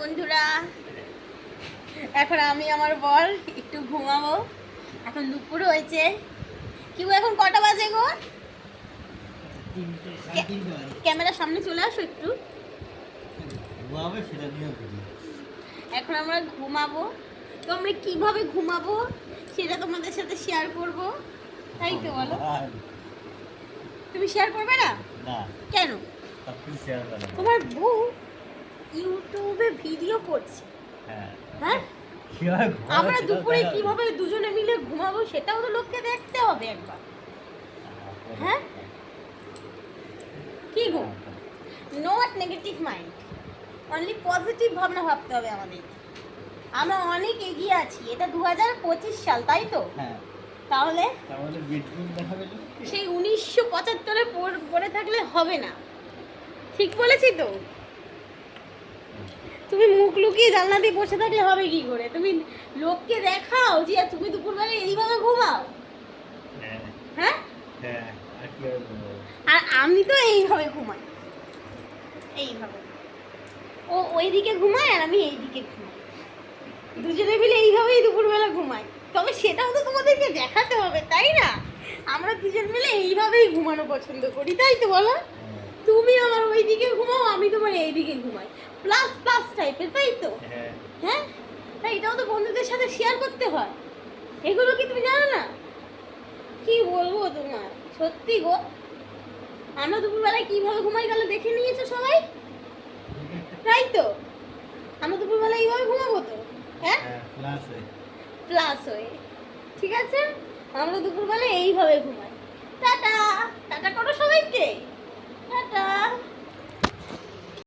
বন্ধুরা। এখন আমি আমার বল একটু ঘুমাবো। এখন দুপুর হয়েছে। কি এখন কটা বাজে গো? ক্যামেরার সামনে চলে আসো একটু। এখন আমরা ঘুমাবো। তো আমরা কীভাবে ঘুমাবো সেটা তোমাদের সাথে শেয়ার করব। তাই তো বলো। তুমি শেয়ার করবে না? কেন। তোমার বউ ইউটিউবে ভিডিও করছি। হ্যাঁ। হ্যাঁ? আমরা দুপুরে কীভাবে দুজনে মিলে ঘুমাবো সেটাও তো লোককে দেখতে হবে একবার। হ্যাঁ? কি গো? Not negative mind only positive ভাবনা ভাবতে হবে আমাদের। আমরা অনেক এগিয়ে আছি। এটা দু হাজার পঁচিশ সাল তাই তো? হ্যাঁ। তাহলে? সেই উনিশশো পঁচাত্তরে পড়ে থাকলে হবে না। ঠিক বলেছি তো? তুমি মুখ লুকিয়ে জানলা দিয়ে বসে থাকলে হবে কি করে? তুমি লোককে দেখাও যে তুমি দুপুরবেলা এইভাবে ঘুমাও। হ্যাঁ? হ্যাঁ আর আমি তো এইভাবে ঘুমাই। এইভাবে। ও ওইদিকে ঘুমায় আর আমি এইদিকে ঘুমাই। দুজনে মিলে এইভাবেই দুপুরবেলা ঘুমাই। তবে সেটাও তো তোমাদেরকে দেখাতে হবে তাই না? আমরা দুজন মিলে এইভাবেই ঘুমানো পছন্দ করি তাই তো বলো? হ্যাঁ, তুমি আমার ওইদিকে ঘুমাও আমি তোমার এইদিকে ঘুমাই। প্লাস প্লাস টাইপের তাই তো? হ্যাঁ। হ্যাঁ? তাই এটাও তো বন্ধুদের সাথে শেয়ার করতে হয়। এগুলো কি তুমি জানো না? কি বলব তোমার? সত্যি গো। আমরা দুপুরবেলায় কীভাবে ঘুমাই গেল দেখে নিয়েছো সবাই? তাই তো? আমরা দুপুরবেলা এইভাবে ঘুমাবো তো? হ্যাঁ? হ্যাঁ প্লাস হয়ে। ঠিক আছে? আমরা দুপুরবেলা এইভাবে ঘুমাই। টাটা! টাটা করো সবাইকে!